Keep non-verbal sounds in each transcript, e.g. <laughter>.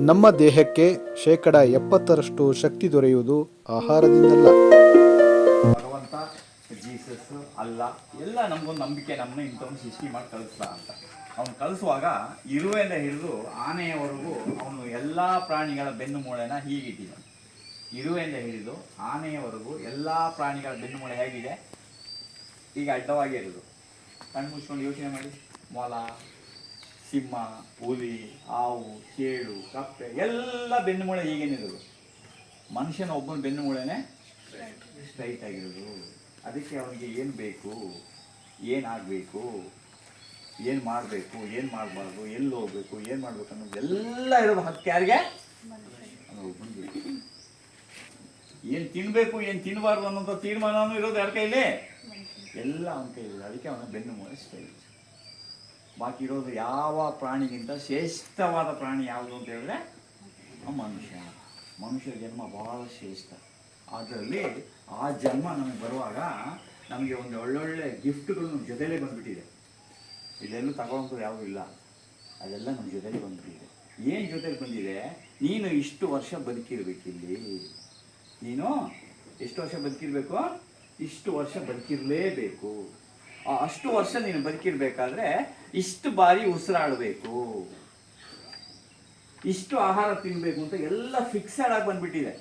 ನಮ್ಮ ದೇಹಕ್ಕೆ ಶೇಕಡ ಎಪ್ಪತ್ತರಷ್ಟು ಶಕ್ತಿ ದೊರೆಯುವುದು ಆಹಾರದಿಂದಲ್ಲ. ಭಗವಂತ, ಜೀಸಸ್, ಅಲ್ಲ, ಎಲ್ಲ ನಮಗೊಂದು ನಂಬಿಕೆ ನಮ್ಮನ್ನ ಇಂಥವ್ನು ಸೃಷ್ಟಿ ಮಾಡಿ ಕಳಿಸ್ದ ಅಂತ. ಅವನು ಕಳಿಸುವಾಗ ಇರುವೆಯಿಂದ ಹಿಡಿದು ಆನೆಯವರೆಗೂ ಅವನು ಎಲ್ಲ ಪ್ರಾಣಿಗಳ ಬೆನ್ನು ಮೂಳೆನ ಹೀಗಿಟ್ಟಿದ್ದ ಇರುವೆಯಿಂದ ಹಿಡಿದು ಆನೆಯವರೆಗೂ ಎಲ್ಲ ಪ್ರಾಣಿಗಳ ಬೆನ್ನು ಮೂಳೆ ಹೇಗಿದೆ? ಈಗ ಅಡ್ಡವಾಗಿ ಇರೋದು ಕಣ್ಣು ಮುಚ್ಕೊಂಡು ಯೋಚನೆ ಮಾಡಿ. ಮೊಲ ಸಿಂಹ, ಹುಲಿ, ಹಾವು ಚೇಳು ಕಪ್ಪೆ, ಎಲ್ಲ ಬೆನ್ನುಮೂಳೆ ಈಗೇನಿರೋದು ಮನುಷ್ಯನ ಒಬ್ಬನ ಬೆನ್ನು ಮೂಳೆನೇ ಸ್ಟ್ರೈಟ್ ಆಗಿರೋದು. ಅದಕ್ಕೆ ಅವನಿಗೆ ಏನು ಬೇಕು ಏನಾಗಬೇಕು ಏನು ಮಾಡಬೇಕು, ಏನು ಮಾಡಬಾರ್ದು, ಎಲ್ಲಿ ಹೋಗ್ಬೇಕು, ಏನು ಮಾಡಬೇಕು ಅನ್ನೋದು ಎಲ್ಲ ಇರೋದು ಹತ್ತು ಯಾರಿಗೆ ಏನು ತಿನ್ನಬೇಕು ಏನು ತಿನ್ನಬಾರ್ದು ಅನ್ನೋಂಥ ತೀರ್ಮಾನವೂ ಇರೋದು ಯಾರ ಕೈಲಿ? ಎಲ್ಲ ಅವನ ಕೈಲಿ ಅದಕ್ಕೆ ಅವನ ಬೆನ್ನು ಮೂಳೆ ಸ್ಟ್ರೈಟ್ ಬಾಕಿ ಇರೋದು ಯಾವ ಪ್ರಾಣಿಗಿಂತ ಶ್ರೇಷ್ಠವಾದ ಪ್ರಾಣಿ ಯಾವುದು ಅಂತ ಹೇಳಿದ್ರೆ ಮನುಷ್ಯ. ಮನುಷ್ಯ ಜನ್ಮ ಬಹಳ ಶ್ರೇಷ್ಠ. ಅದರಲ್ಲಿ ಆ ಜನ್ಮ ನಮಗೆ ಬರುವಾಗ ನಮಗೆ ಒಂದು ಒಳ್ಳೊಳ್ಳೆ ಗಿಫ್ಟ್ಗಳು ನಮ್ಮ ಜೊತೆಲೇ ಬಂದುಬಿಟ್ಟಿದೆ. ಇಲ್ಲೆಲ್ಲೂ ತಗೊಳ್ಳೋಂಥದ್ದು ಯಾವುದೂ ಇಲ್ಲ. ಅದೆಲ್ಲ ನಮ್ಮ ಜೊತೆಲೇ ಬಂದುಬಿಟ್ಟಿದೆ. ಏನು ಜೊತೆಲಿ ಬಂದಿದೆ? ನೀನು ಇಷ್ಟು ವರ್ಷ ಬದುಕಿರ್ಬೇಕಿಲ್ಲಿ. ನೀನು ಎಷ್ಟು ವರ್ಷ ಬದುಕಿರಬೇಕು? ಇಷ್ಟು ವರ್ಷ ಬದುಕಿರಲೇಬೇಕು. ಅಷ್ಟು ವರ್ಷ ನೀನು ಬದುಕಿರ್ಬೇಕಾದ್ರೆ ಇಷ್ಟು ಬಾರಿ ಉಸಿರಾಡಬೇಕು. ಇಷ್ಟು ಆಹಾರ ತಿನ್ನಬೇಕು ಅಂತ ಎಲ್ಲ ಫಿಕ್ಸಡ್ ಆಗಿ ಬಂದ್ಬಿಟ್ಟಿದೆ.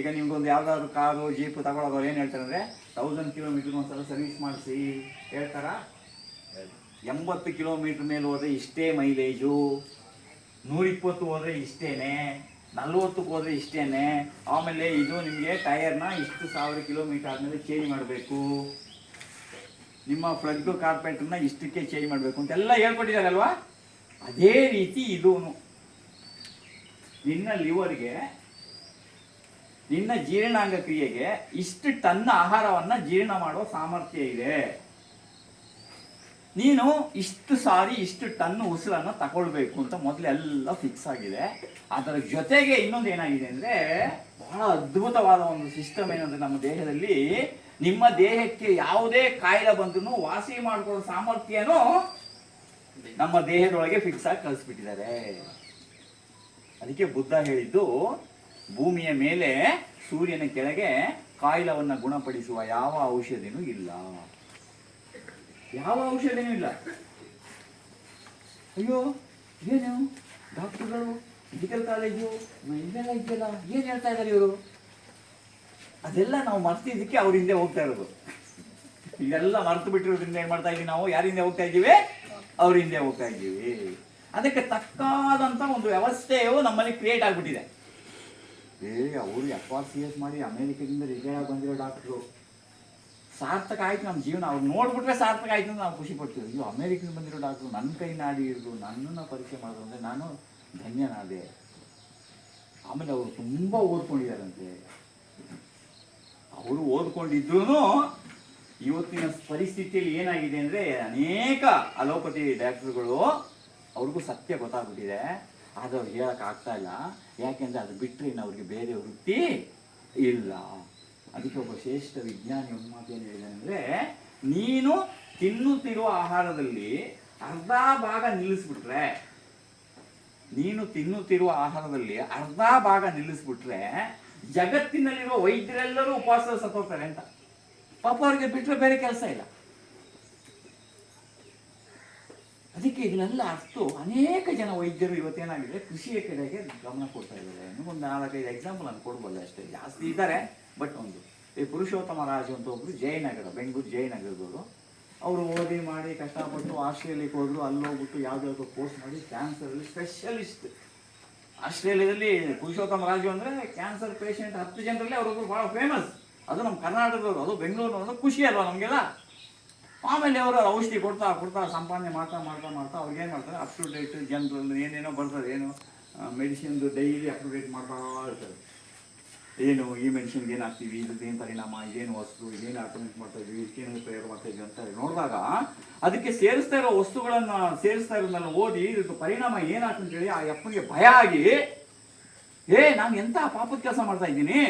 ಈಗ ನಿಮ್ಗೊಂದು ಯಾವ್ದಾದ್ರು ಕಾರು ಜೀಪು ತಗೊಳ್ಳೋದು ಏನು ಹೇಳ್ತಾರೆ ಅಂದರೆ ತೌಸಂಡ್ ಕಿಲೋಮೀಟರ್ ಒಂದ್ಸಲ ಸರ್ವಿಸ್ ಮಾಡಿಸಿ ಹೇಳ್ತಾರಾ? ಎಂಬತ್ತು ಕಿಲೋಮೀಟ್ರ್ ಮೇಲೆ ಹೋದರೆ ಇಷ್ಟೇ ಮೈಲೇಜು ನೂರಿಪ್ಪತ್ತು ಹೋದರೆ ಇಷ್ಟೇನೆ, ನಲ್ವತ್ತಕ್ಕೆ ಹೋದರೆ ಇಷ್ಟೇನೆ, ಆಮೇಲೆ ಇದು ನಿಮಗೆ ಟೈರ್ನ ಇಷ್ಟು ಸಾವಿರ ಕಿಲೋಮೀಟರ್ ಆದಮೇಲೆ ಚೇಂಜ್ ಮಾಡಬೇಕು. ನಿಮ್ಮ ಫ್ಲಗ್ ಕಾರ್ಪೆಟ್ರನ್ನ ಇಷ್ಟಕ್ಕೆ ಚೇಂಜ್ ಮಾಡಬೇಕು ಅಂತೆಲ್ಲ ಹೇಳ್ಕೊಟ್ಟಿದ್ದಾರಲ್ವಾ? ಅದೇ ರೀತಿ ಇದು ನಿನ್ನ ಲಿವರ್ಗೆ ನಿನ್ನ ಜೀರ್ಣಾಂಗ ಕ್ರಿಯೆಗೆ ಇಷ್ಟು ಟನ್ ಆಹಾರವನ್ನು ಜೀರ್ಣ ಮಾಡುವ ಸಾಮರ್ಥ್ಯ ಇದೆ. ನೀನು ಇಷ್ಟು ಸಾರಿ ಇಷ್ಟು ಟನ್ ಉಸಿರನ್ನು ತಗೊಳ್ಬೇಕು ಅಂತ ಮೊದಲೆಲ್ಲ ಫಿಕ್ಸ್ ಆಗಿದೆ. ಅದರ ಜೊತೆಗೆ ಇನ್ನೊಂದು ಏನಾಗಿದೆ ಅಂದರೆ ಬಹಳ ಅದ್ಭುತವಾದ ಒಂದು ಸಿಸ್ಟಮ್ ಏನಂದರೆ ನಮ್ಮ ದೇಹದಲ್ಲಿ ನಿಮ್ಮ ದೇಹಕ್ಕೆ ಯಾವುದೇ ಕಾಯಿಲೆ ಬಂದ್ರೂ ವಾಸಿ ಮಾಡ್ಕೊಳ್ಳೋ ಸಾಮರ್ಥ್ಯನೂ ನಮ್ಮ ದೇಹದೊಳಗೆ ಫಿಕ್ಸ್ ಆಗಿ ಕಳಿಸ್ಬಿಟ್ಟಿದ್ದಾರೆ. ಅದಕ್ಕೆ ಬುದ್ಧ ಹೇಳಿದ್ದು, ಭೂಮಿಯ ಮೇಲೆ ಸೂರ್ಯನ ಕೆಳಗೆ ಕಾಯಿಲವನ್ನು ಗುಣಪಡಿಸುವ ಯಾವ ಔಷಧಿನೂ ಇಲ್ಲ. ಯಾವ ಔಷಧಿನೂ ಇಲ್ಲ. ಅಯ್ಯೋ, ಏನು ಡಾಕ್ಟರ್ಗಳು ಮೆಡಿಕಲ್ ಕಾಲೇಜು ಇದೆಲ್ಲ ಇದೆಯಲ್ಲ, ಏನು ಹೇಳ್ತಾ ಇದ್ದಾರೆ ಇವರು? ಅದೆಲ್ಲ ನಾವು ಮರ್ತಿದ್ದಕ್ಕೆ ಅವ್ರ ಹಿಂದೆ ಹೋಗ್ತಾ ಇರೋದು. ಇದೆಲ್ಲ ಮರ್ತು ಬಿಟ್ಟಿರೋದ್ರಿಂದ ಏನ್ ಮಾಡ್ತಾ ಇದೀವಿ ನಾವು? ಯಾರ ಹಿಂದೆ ಹೋಗ್ತಾ ಇದ್ದೀವಿ? ಅವ್ರ ಹಿಂದೆ ಹೋಗ್ತಾ ಇದ್ದೀವಿ. ಅದಕ್ಕೆ ತಕ್ಕಾದಂತ ಒಂದು ವ್ಯವಸ್ಥೆಯು ನಮ್ಮಲ್ಲಿ ಕ್ರಿಯೇಟ್ ಆಗ್ಬಿಟ್ಟಿದೆ. ಏ, ಅವರು ಎಫ್ ಆರ್ ಸಿ ಎಸ್ ಮಾಡಿ ಅಮೆರಿಕದಿಂದ ರಿಟೈರ್ ಆಗಿ ಬಂದಿರೋ ಡಾಕ್ಟ್ರು ಸಾರ್ಥಕ ಆಯ್ತು ನಮ್ಮ ಜೀವನ. ಅವ್ರು ನೋಡ್ಬಿಟ್ರೆ ಸಾರ್ಥಕ ಆಯ್ತು ಅಂತ ನಾವು ಖುಷಿ ಪಡ್ತೀವಿ. ಅಯ್ಯೋ, ಅಮೆರಿಕದಿಂದ ಬಂದಿರೋ ಡಾಕ್ಟ್ರು ನನ್ನ ಕೈ ನಾಡಿ ಹಿಡಿದು ನನ್ನನ್ನು ಪರೀಕ್ಷೆ ಮಾಡೋದು ಅಂದರೆ ನಾನು ಧನ್ಯನಾದೆ. ಆಮೇಲೆ ಅವರು ತುಂಬ ಓದ್ಕೊಂಡಿದ್ದಾರಂತೆ. ಅವರು ಓದ್ಕೊಂಡಿದ್ರು ಇವತ್ತಿನ ಪರಿಸ್ಥಿತಿಯಲ್ಲಿ ಏನಾಗಿದೆ ಅಂದರೆ ಅನೇಕ ಅಲೋಪತಿ ಡಾಕ್ಟರ್ಗಳು ಅವ್ರಿಗೂ ಸತ್ಯ ಗೊತ್ತಾಗ್ಬಿಟ್ಟಿದೆ. ಆದರೆ ಅವ್ರಿಗೆ ಹೇಳಕ್ ಆಗ್ತಾ ಇಲ್ಲ. ಯಾಕೆಂದ್ರೆ ಅದು ಬಿಟ್ಟರೆ ಇನ್ನು ಅವ್ರಿಗೆ ಬೇರೆ ವೃತ್ತಿ ಇಲ್ಲ. ಅದಕ್ಕೆ ಒಬ್ಬ ಶ್ರೇಷ್ಠ ವಿಜ್ಞಾನಿ ಒಂದು ಮಾತು ಏನು ಹೇಳಿದೆ ಅಂದರೆ, ನೀನು ತಿನ್ನುತ್ತಿರುವ ಆಹಾರದಲ್ಲಿ ಅರ್ಧ ಭಾಗ ನಿಲ್ಲಿಸ್ಬಿಟ್ರೆ, ನೀನು ತಿನ್ನುತ್ತಿರುವ ಆಹಾರದಲ್ಲಿ ಅರ್ಧ ಭಾಗ ನಿಲ್ಲಿಸ್ಬಿಟ್ರೆ ಜಗತ್ತಿನಲ್ಲಿರುವ ವೈದ್ಯರೆಲ್ಲರೂ ಉಪವಾಸ ಸತ್ತೋಗ್ತಾರೆ ಅಂತ. ಪಾಪ ಅವ್ರಿಗೆ ಬಿಟ್ಟರೆ ಬೇರೆ ಕೆಲಸ ಇಲ್ಲ. ಅದಕ್ಕೆ ಇದನ್ನೆಲ್ಲ ಅಷ್ಟು ಅನೇಕ ಜನ ವೈದ್ಯರು ಇವತ್ತೇನಾಗಿದೆ ಕೃಷಿಯ ಕಡೆಗೆ ಗಮನ ಕೊಡ್ತಾ ಇದ್ದಾರೆ. ಒಂದು ನಾಲ್ಕೈದು ಎಕ್ಸಾಂಪಲ್ ನಾನು ಕೊಡ್ಬಲ್ಲ ಅಷ್ಟೇ. ಜಾಸ್ತಿ ಇದ್ದಾರೆ ಬಟ್ ಒಂದು. ಈ ಪುರುಷೋತ್ತಮ ರಾಜು ಅಂತ ಒಬ್ರು ಜಯನಗರ, ಬೆಂಗಳೂರು ಜಯನಗರದವರು. ಅವರು ಓದಿ ಮಾಡಿ ಕಷ್ಟಪಟ್ಟು ಆಸ್ಟ್ರೇಲಿಯಾಕ್ಕೆ ಹೋದ್ರು ಅಲ್ಲಿ ಹೋಗ್ಬಿಟ್ಟು ಯಾವ್ದಾದ್ರು ಕೋರ್ಸ್ ಮಾಡಿ ಕ್ಯಾನ್ಸರಲ್ಲಿ ಸ್ಪೆಷಲಿಸ್ಟ್ ಆಸ್ಟ್ರೇಲಿಯಾದಲ್ಲಿ ಪುರುಷೋತ್ತಮ ರಾಜು ಅಂದರೆ ಕ್ಯಾನ್ಸರ್ ಪೇಷಂಟ್ ಹತ್ತು ಜನರಲ್ಲಿ ಅವರೊಬ್ಬರು ಭಾಳ ಫೇಮಸ್ ಅದು ನಮ್ಮ ಕರ್ನಾಟಕದವರು, ಅದು ಬೆಂಗಳೂರಿನವರು ಖುಷಿ ಅಲ್ವಾ ನಮಗೆಲ್ಲ? ಆಮೇಲೆ ಅವರು ಔಷಧಿ ಕೊಡ್ತಾ ಕೊಡ್ತಾ ಸಂಪಾದನೆ ಮಾಡ್ತಾ ಮಾಡ್ತಾ ಮಾಡ್ತಾ ಅವ್ರಿಗೆ ಏನು ಮಾಡ್ತಾರೆ? ಅಪ್ ಟು ಡೇಟ್ ಜನರಲ್ ಏನೇನೋ ಬರ್ತದೆ, ಏನು ಮೆಡಿಸಿನ್ದು ಡೈಲಿ ಅಪ್ ಟು ಡೇಟ್ ಮಾಡ್ತಾ ಇರ್ತಾರೆ. ಏನು, ಈ ಮೆನ್ಷನ್ಗೆ ಏನು ಹಾಕ್ತೀವಿ? ಏನು ಪರಿಣಾಮ? ಇದೇನು ವಸ್ತು? ಇದೇನು ಆಟೋಮೇಟ್ ಮಾಡ್ತಾ ಇದೀವಿ ಇದಕ್ಕೇನು ಪ್ರಯೋಗ ಮಾಡ್ತಾ ಇದೀವಿ ಅಂತ ನೋಡಿದಾಗ ಅದಕ್ಕೆ ಸೇರಿಸ್ತಾ ಇರೋ ವಸ್ತುಗಳನ್ನು ಸೇರಿಸ್ತಾ ಇರೋದನ್ನ ಓದಿ ಇದಕ್ಕೆ ಪರಿಣಾಮ ಏನಾಗ್ತಂತ ಹೇಳಿ ಆ ಅಪ್ಪನಿಗೆ ಭಯ ಆಗಿ ಏ ನಾನು ಎಂಥ ಪಾಪದ ಕೆಲಸ ಮಾಡ್ತಾ ಇದ್ದೀನಿ?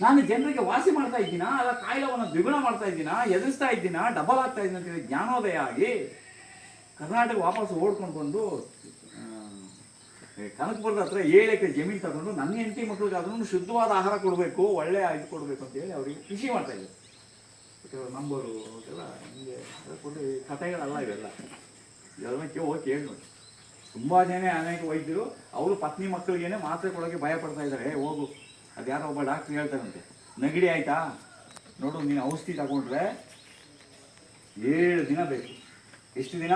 ನಾನು ಜನರಿಗೆ ವಾಸಿ ಮಾಡ್ತಾ ಇದ್ದೀನಾ? ಅಲ್ಲ, ಕಾಯಿಲೆವನ್ನು ದ್ವಿಗುಣ ಮಾಡ್ತಾ ಇದ್ದೀನಾ? ಎದುರಿಸ್ತಾ ಇದ್ದೀನಾ? ಡಬಲ್ ಆಗ್ತಾ ಇದ್ದೀನಿ ಅಂತೇಳಿ ಜ್ಞಾನೋದಯ ಆಗಿ ಕರ್ನಾಟಕ ವಾಪಸ್ ಓಡ್ಕೊಂಡು ಬಂದು ಕನಕಪುರದ ಹತ್ರ ಏಳು ಎಕರೆ ಜಮೀನು ತಗೊಂಡು ನನ್ನ ಹೆಂಡತಿ ಮಕ್ಳಿಗಾದ್ರೂ ಶುದ್ಧವಾದ ಆಹಾರ ಕೊಡಬೇಕು, ಒಳ್ಳೆ ಇದು ಕೊಡಬೇಕು ಅಂತ ಹೇಳಿ ಅವ್ರಿಗೆ ಕೃಷಿ ಮಾಡ್ತಾ ಇದ್ದಾರೆ ನಂಬರು ಅವೆಲ್ಲ ಹಿಂಗೆ ಎಲ್ಲ ಕೊಟ್ಟು ಕಥೆಗಳಲ್ಲ ಇವೆಲ್ಲ. ಕೇ ಹೋಗಿ ಕೇಳಿ ನೋಡಿ ತುಂಬ ಜನ ಅನೇಕ ವೈದ್ಯರು, ಅವರು ಪತ್ನಿ ಮಕ್ಕಳಿಗೇನೆ ಮಾತ್ರೆ ಕೊಡೋಕ್ಕೆ ಭಯ ಪಡ್ತಾ ಇದ್ದಾರೆ. ಹೋಗು. ಅದು ಯಾರೋ ಒಬ್ಬ ಡಾಕ್ಟ್ರ್ ಹೇಳ್ತಾರಂತೆ. ನೆಗಡಿ ಆಯಿತಾ? ನೋಡು, ನೀನು ಔಷಧಿ ತಗೊಂಡ್ರೆ ಏಳು ದಿನ ಬೇಕು. ಎಷ್ಟು ದಿನ?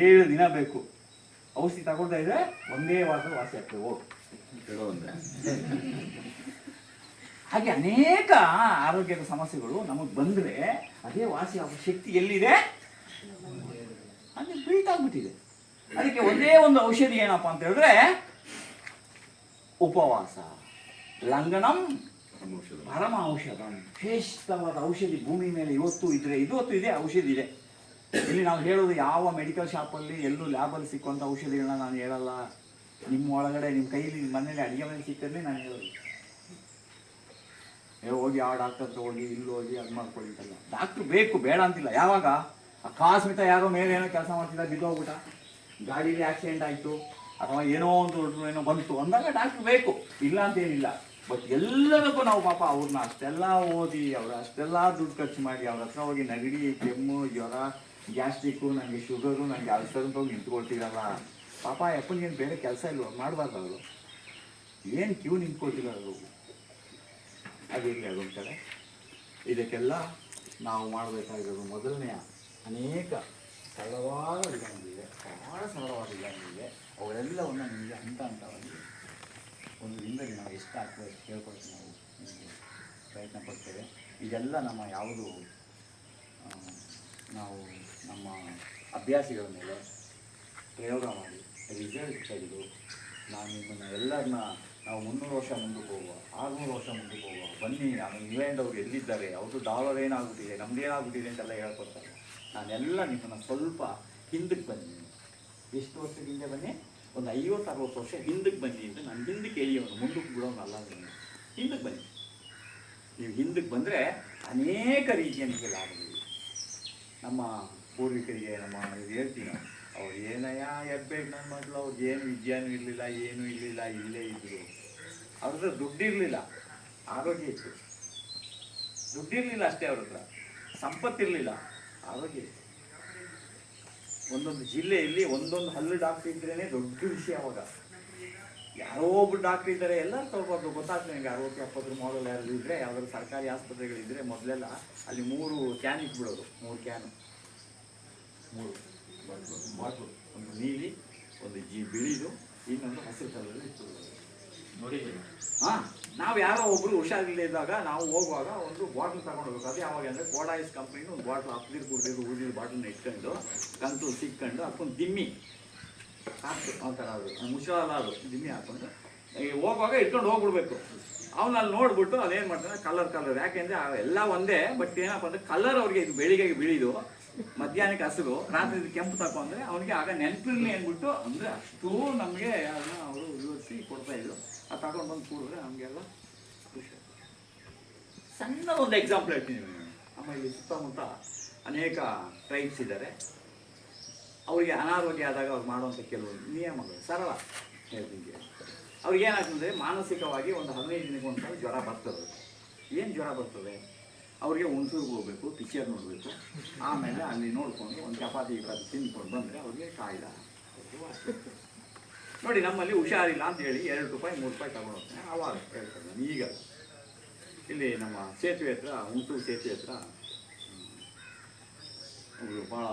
ಏಳು ದಿನ ಬೇಕು. ಔಷಧಿ ತಗೊಳ್ತಾ ಇದ್ರೆ ಒಂದೇ ವಾಸ ವಾಸಿ ಆಗ್ತದೆ ಹೋಗು ಹಾಗೆ ಅನೇಕ ಆರೋಗ್ಯದ ಸಮಸ್ಯೆಗಳು ನಮಗೆ ಬಂದ್ರೆ ಅದೇ ವಾಸಿ ಆಗೋ ಶಕ್ತಿ ಎಲ್ಲಿದೆ? ಅಲ್ಲಿ ಬೀಟ್ ಆಗ್ಬಿಟ್ಟಿದೆ. ಅದಕ್ಕೆ ಒಂದೇ ಒಂದು ಔಷಧಿ ಏನಪ್ಪ ಅಂತ ಹೇಳಿದ್ರೆ ಉಪವಾಸ ಲಂಗನಂ ಪರಮ ಔಷಧ ಶ್ರೇಷ್ಠವಾದ ಔಷಧಿ ಭೂಮಿ ಮೇಲೆ ಇವತ್ತು ಇದ್ರೆ ಇವತ್ತು ಇದೆ ಔಷಧಿ ಇದೆ. ಇಲ್ಲಿ ನಾವು ಹೇಳೋದು ಯಾವ ಮೆಡಿಕಲ್ ಶಾಪಲ್ಲಿ ಎಲ್ಲೂ ಲ್ಯಾಬಲ್ಲಿ ಸಿಕ್ಕುವಂಥ ಔಷಧಿಗಳನ್ನ ನಾನು ಹೇಳಲ್ಲ. ನಿಮ್ಮ ಒಳಗಡೆ, ನಿಮ್ಮ ಕೈಯಲ್ಲಿ ನಿಮ್ಮ ಮನೇಲಿ ಅಡುಗೆ ಮನೆ ಸಿಕ್ಕಿದ್ರೆ ನಾನು ಹೇಳೋದು. ಏ, ಹೋಗಿ ಆ ಡಾಕ್ಟರ್ ಹತ್ರ ಹೋಗಿ, ಇಲ್ಲಿ ಹೋಗಿ ಅದು ಮಾಡ್ಕೊಳ್ಳಿ ಅಂತಲ್ಲ ಡಾಕ್ಟ್ರು ಬೇಕು, ಬೇಡ ಅಂತಿಲ್ಲ. ಯಾವಾಗ? ಅಕಸ್ಮಿತ ಯಾರೋ ಮೇಲೆ ಏನೋ ಕೆಲಸ ಮಾಡ್ತಿದ್ದ ಬಿದ್ದೋಗ್ಬಿಟ್ಟ ಗಾಡೀಲಿ ಆಕ್ಸಿಡೆಂಟ್ ಆಯಿತು, ಅಥವಾ ಏನೋ ಒಂದು ಏನೋ ಬಂತು. ಅಂದಾಗ ಡಾಕ್ಟ್ರು ಬೇಕು. ಇಲ್ಲ ಅಂತೇನಿಲ್ಲ ಬಟ್ ಎಲ್ಲದಕ್ಕೂ ನಾವು ಪಾಪ ಅವ್ರನ್ನ ಅಷ್ಟೆಲ್ಲ ಓದಿ, ಅವ್ರ ಅಷ್ಟೆಲ್ಲ ದುಡ್ಡು ಖರ್ಚು ಮಾಡಿ, ಅವ್ರ ಹತ್ರ ಹೋಗಿ ನೆಗಡಿ, ಕೆಮ್ಮು, ಜ್ವರ ಗ್ಯಾಸ್ಟ್ರಿಕ್ಕು ನನಗೆ ಶುಗರು ನನಗೆ ಅಲ್ಸರ್ ಅಂತ ಹೋಗಿ ನಿಂತ್ಕೊಳ್ತಿರಲ್ಲ. ಪಾಪ ಅಪ್ಪನಿಗೇನು ಬೇರೆ ಕೆಲಸ ಇಲ್ವ? ಮಾಡಬಾರ್ದು ಅವರು. ಏನು ಕ್ಯೂ ನಿಂತ್ಕೊಳ್ತಿರೋದು ಅದಿರಲಿ ಅದೊಂದು ಕಡೆ ಇದಕ್ಕೆಲ್ಲ ನಾವು ಮಾಡಬೇಕಾಗಿರೋದು ಮೊದಲನೆಯ ಅನೇಕ ಸರಳವಾದ ವಿಧಾನಗಳಿವೆ, ಬಹಳ ಸರಳವಾದ ವಿಧಾನಗಳಿವೆ. ಅವರೆಲ್ಲವನ್ನು ನಿಮಗೆ ಹಂತ ಹಂತವಾಗಿ ಒಂದು ದಿನದಲ್ಲಿ ನಾವು ಎಷ್ಟು ಆಗ್ತದೆ ಕೇಳ್ಕೊಳ್ತೀವಿ ನಾವು ನಿಮಗೆ ಪ್ರಯತ್ನ ಪಡ್ತೇವೆ. ಇದೆಲ್ಲ ನಮ್ಮ ಯಾವುದು ನಾವು ನಮ್ಮ ಅಭ್ಯಾಸಿಗಳ ಮೇಲೆ ಪ್ರಯೋಗ ಮಾಡಿ ರಿಸಲ್ಟ್ ತೆಗೆದು ನಾನು ನಿಮ್ಮನ್ನು ಎಲ್ಲರನ್ನ ನಾವು ಮುನ್ನೂರು ವರ್ಷ ಮುಂದಕ್ಕೆ ಹೋಗುವ, ಆರುನೂರು ವರ್ಷ ಮುಂದಕ್ಕೆ ಹೋಗುವ, ಬನ್ನಿ, ನಾನು ಇಂಗ್ಲೆಂಡ್ ಅವ್ರು ಎಲ್ಲಿದ್ದಾರೆ ಅವ್ರದ್ದು ಡಾಲರ್ ಏನಾಗುತ್ತಿದೆ ನಮ್ದು ಏನಾಗುತ್ತಿದೆ ಅಂತೆಲ್ಲ ಹೇಳ್ಕೊಡ್ತಾರೆ. ನಾನೆಲ್ಲ ನಿಮ್ಮನ್ನು ಸ್ವಲ್ಪ ಹಿಂದಕ್ಕೆ ಬನ್ನಿ. ಎಷ್ಟು ವರ್ಷದ ಬನ್ನಿ? ಒಂದು ಐವತ್ತು, ಅರವತ್ತು ವರ್ಷ ಹಿಂದಕ್ಕೆ ಬನ್ನಿ ಅಂತ ನಾನು ಹಿಂದಕ್ಕೆ ಎಳೆಯೋನು, ಮುಂದಕ್ಕೆ ಬಿಡೋನಲ್ಲ ಅಲ್ಲ ಹಿಂದಕ್ಕೆ ಬನ್ನಿ. ನೀವು ಹಿಂದಕ್ಕೆ ಬಂದರೆ ಅನೇಕ ರೀತಿಯ ನಿಮಗೆ ಲಾಭ ನಮ್ಮ ಪೂರ್ವಿಕರಿಗೆ ನಮ್ಮ ಹೇಳ್ತೀವಿ ಅವ್ರು ಏನಯ್ಯ ಎಬ್ಬೇಕು ನನ್ನ ಮಕ್ಕಳು ಅವ್ರಿಗೆ ಏನು ವಿದ್ಯಾನೂ ಇರಲಿಲ್ಲ, ಏನೂ ಇರಲಿಲ್ಲ, ಇಲ್ಲೇ ಇದ್ರು. ಅವ್ರ ಹತ್ರ ದುಡ್ಡು ಇರಲಿಲ್ಲ, ಆರೋಗ್ಯ ಇತ್ತು. ದುಡ್ಡು ಇರಲಿಲ್ಲ ಅಷ್ಟೇ ಅವ್ರ ಹತ್ರ. ಸಂಪತ್ತಿರಲಿಲ್ಲ ಆರೋಗ್ಯ ಇತ್ತು. ಒಂದೊಂದು ಜಿಲ್ಲೆಯಲ್ಲಿ ಒಂದೊಂದು ಹಲ್ಲು ಡಾಕ್ಟ್ರ್ ಇದ್ರೇ ದೊಡ್ಡ ವಿಷಯ ಅವಾಗ. ಯಾರೋ ಒಬ್ರು ಡಾಕ್ಟ್ರ್ ಇದ್ದಾರೆ ಎಲ್ಲ ತಗೋಬಾರ್ದು ಗೊತ್ತಾಗ್ತದೆ ನನಗೆ ಅರವತ್ತು ಎಪ್ಪತ್ತು ಮಾಡಲ್ ಯಾರು ಇದ್ದರೆ ಯಾವ್ದಾದ್ರು ಸರ್ಕಾರಿ ಆಸ್ಪತ್ರೆಗಳಿದ್ದರೆ ಮೊದಲೆಲ್ಲ ಅಲ್ಲಿ ಮೂರು ಕ್ಯಾನ್ ಇಟ್ಬಿಡೋದು ಮೂರು ಕ್ಯಾನು ಮೂರು ಬಾಟ್ಲು ಒಂದು ನೀಲಿ ಒಂದು ಜಿ ಬಿಳಿದು ಇನ್ನೊಂದು ಹಸಿರು ಕಲರಲ್ಲಿ ಇತ್ತು ನೋಡಿ. ಹಾಂ, ನಾವು ಯಾರೋ ಒಬ್ರು ಇದ್ದಾಗ ನಾವು ಹೋಗುವಾಗ ಒಂದು ಬಾಟ್ಲ್ ತಗೊಂಡು ಹೋಗ್ಬೇಕು ಅದು ಯಾವಾಗ ಅಂದರೆ ಕೋಡಾಯಿಸ್ ಕಂಪ್ನಿನ ಒಂದು ಬಾಟ್ಲ್ ಹತ್ತಿರ ಕುಡಿದಿದ್ದು ಊದಿದ ಬಾಟ್ಲನ್ನ ಇಟ್ಕೊಂಡು ಕಂತು ಸಿಕ್ಕೊಂಡು ಅದಕ್ಕೊಂದು ದಿಮ್ಮಿ. ಹಾಕ್ತು ಆ ಥರ ಅದು ಮುಷಾಲ ಅದು, ದಿಮ್ಮಿ ಹಾಕೊಂಡು ಹೋಗುವಾಗ ಇಟ್ಕೊಂಡು ಹೋಗ್ಬಿಡ್ಬೇಕು. ಅವನ್ನ ಅಲ್ಲಿ ನೋಡ್ಬಿಟ್ಟು ಅದೇನು ಮಾಡ್ತಾನೆ? ಕಲರ್ ಕಲರ್ ಯಾಕೆಂದ್ರೆ ಎಲ್ಲ ಒಂದೇ ಬಟ್ ಏನಪ್ಪ ಅಂದ್ರೆ ಕಲರ್ ಅವ್ರಿಗೆ ಇದು ಬೆಳಿಗ್ಗೆ ಬಿಳಿದು ಮಧ್ಯಾಹ್ನಕ್ಕೆ ಹಸಿರು ರಾತ್ರಿ ಕೆಂಪು ಕೆಂಪು ಅಂದರೆ ಅವನಿಗೆ ಆಗ ನೆನಪಿರಲಿ ಅಂದ್ಬಿಟ್ಟು ಅಂದ್ರೆ ಅಷ್ಟು ನಮಗೆ ಅದನ್ನ ಅವರು ವಿವರಿಸಿ ಕೊಡ್ತಾ ಇದ್ರು ಅದು ತಗೊಂಡು ಬಂದು ಕೂಡಿದ್ರೆ ನಮಗೆಲ್ಲ ಖುಷಿ. ಸಣ್ಣ ಒಂದು ಎಕ್ಸಾಂಪಲ್ ಹೇಳ್ತೀನಿ. ನಮ್ಮ ಇಲ್ಲಿ ಸುತ್ತಮುತ್ತ ಅನೇಕ ಟ್ರೈಬ್ಸ್ ಇದ್ದಾರೆ ಅವರಿಗೆ ಅನಾರೋಗ್ಯ ಆದಾಗ ಅವ್ರು ಮಾಡುವಂಥ ಕೆಲವು ನಿಯಮಗಳು ಸರಳ ಹೇಳ್ತೀನಿ. ಅವ್ರಿಗೆ ಏನಾಗ್ತದೆ ಮಾನಸಿಕವಾಗಿ ಒಂದು ಹದಿನೈದು ದಿನಕ್ಕೆ ಜ್ವರ ಬರ್ತದೆ ಏನು ಜ್ವರ ಬರ್ತದೆ ಅವರಿಗೆ ಹುಣಸೂರಿಗೆ ಹೋಗ್ಬೇಕು ಪಿಕ್ಚರ್ ನೋಡಬೇಕು. ಆಮೇಲೆ ಅಲ್ಲಿ ನೋಡಿಕೊಂಡು ಒಂದು ಚಪಾತಿ ಗಿಪಾತಿ ತಿಂದ್ಕೊಂಡು ಬಂದರೆ ಅವ್ರಿಗೆ ಕಾಯಿಲ್ಲ ನೋಡಿ, ನಮ್ಮಲ್ಲಿ ಹುಷಾರಿಲ್ಲ ಅಂತ ಹೇಳಿ ಎರಡು ರೂಪಾಯಿ, ಮೂರು ರೂಪಾಯಿ ತಗೊಂಡು ಆವಾಗ ಹೇಳ್ತಾರೆ ನಾನು ಈಗ ಇಲ್ಲಿ ನಮ್ಮ ಸೇತುವೆ ಹತ್ರ, ಹುಣಸೂರು ಸೇತುವೆ ಹತ್ರ ಅವರು ಭಾಳ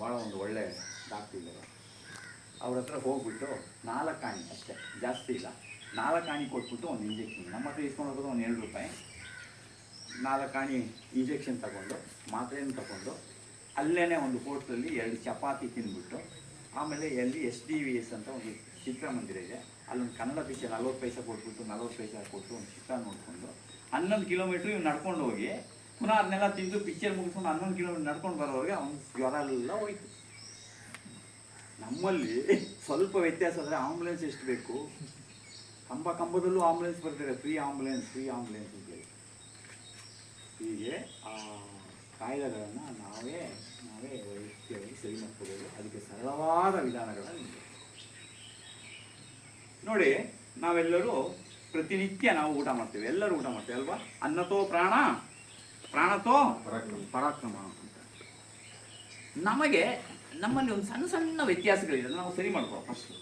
ಭಾಳ ಒಂದು ಒಳ್ಳೆ ಡಾಕ್ಟ್ರ್ ಇದ್ದಾರೆ. ಅವ್ರ ಹತ್ರ ಹೋಗ್ಬಿಟ್ಟು ನಾಲ್ಕು ಅಷ್ಟೇ, ಜಾಸ್ತಿ ಇಲ್ಲ. ನಾಲ್ಕು ಆಣಿ ಕೊಟ್ಬಿಟ್ಟು ಒಂದು ಇಂಜೆಕ್ಷನ್ ನಮ್ಮ ಹತ್ರ ಇಸ್ಕೊಂಡು ಹೋಗೋದು ಒಂದು ಎರಡು ರೂಪಾಯಿ. ನಾಲ್ಕು ಆಣಿ ಇಂಜೆಕ್ಷನ್ ತಗೊಂಡು, ಮಾತ್ರೆಯನ್ನು ತಗೊಂಡು ಅಲ್ಲೇ ಒಂದು ಹೋಟ್ಲಲ್ಲಿ ಎರಡು ಚಪಾತಿ ತಿಂದ್ಬಿಟ್ಟು ಆಮೇಲೆ ಎಲ್ಲಿ ಎಸ್ ಡಿ ವಿ ಎಸ್ ಅಂತ ಒಂದು ಚಿತ್ರಮಂದಿರ ಇದೆ. ಅಲ್ಲೊಂದು ಕನ್ನಡ ಪಿಕ್ಚರ್ ನಲ್ವತ್ತು ಪೈಸೆ ಕೊಟ್ಬಿಟ್ಟು, ನಲ್ವತ್ತು ಪೈಸೆ ಕೊಟ್ಟು ಒಂದು ಚಿತ್ರ ನೋಡಿಕೊಂಡು, ಹನ್ನೊಂದು ಕಿಲೋಮೀಟ್ರ್ ಇವ್ನು ನಡ್ಕೊಂಡು ಹೋಗಿ, ಪುನಃ ಅದನ್ನೆಲ್ಲ ತಿಂದು ಪಿಕ್ಚರ್ ಮುಗಿಸ್ಕೊಂಡು ಹನ್ನೊಂದು ಕಿಲೋಮೀಟ್ರ್ ನಡ್ಕೊಂಡು ಬರೋರಿಗೆ ಅವ್ನು ಜ್ವರ ಎಲ್ಲ ಹೋಯ್ತು. ನಮ್ಮಲ್ಲಿ ಸ್ವಲ್ಪ ವ್ಯತ್ಯಾಸ ಅಂದರೆ ಆಂಬುಲೆನ್ಸ್ ಎಷ್ಟು ಬೇಕು? ಕಂಬ ಕಂಬದಲ್ಲೂ ಆಂಬುಲೆನ್ಸ್ ಬರ್ತಾರೆ ಫ್ರೀ ಆಂಬುಲೆನ್ಸ್ ಫ್ರೀ ಆಂಬುಲೆನ್ಸ್ ಅಂತ ಹೇಳಿ. ಹೀಗೆ ಆ ಕಾಯಿಲೆಗಳನ್ನು ನಾವೇ ನಾವೇ ವೈದ್ಯವಾಗಿ ಸರಿ ಮಾಡ್ಕೋಬೋದು. ಅದಕ್ಕೆ ಸರಳವಾದ ವಿಧಾನಗಳನ್ನು ನೋಡಿ ನಾವೆಲ್ಲರೂ ಪ್ರತಿನಿತ್ಯ ನಾವು ಊಟ ಮಾಡ್ತೇವೆ. ಎಲ್ಲರೂ ಊಟ ಮಾಡ್ತೇವೆ ಅಲ್ವಾ? ಅನ್ನತೋ ಪ್ರಾಣ ಪ್ರಾಣತೋ ಪರಾಕ್ರಮ. ಅಂತ. ನಮಗೆ ನಮ್ಮಲ್ಲಿ ಒಂದು ಸಣ್ಣ ಸಣ್ಣ ವ್ಯತ್ಯಾಸಗಳಿದೆ. ನಾವು ಸರಿ ಮಾಡ್ಕೋ ಫಸ್ಟ್.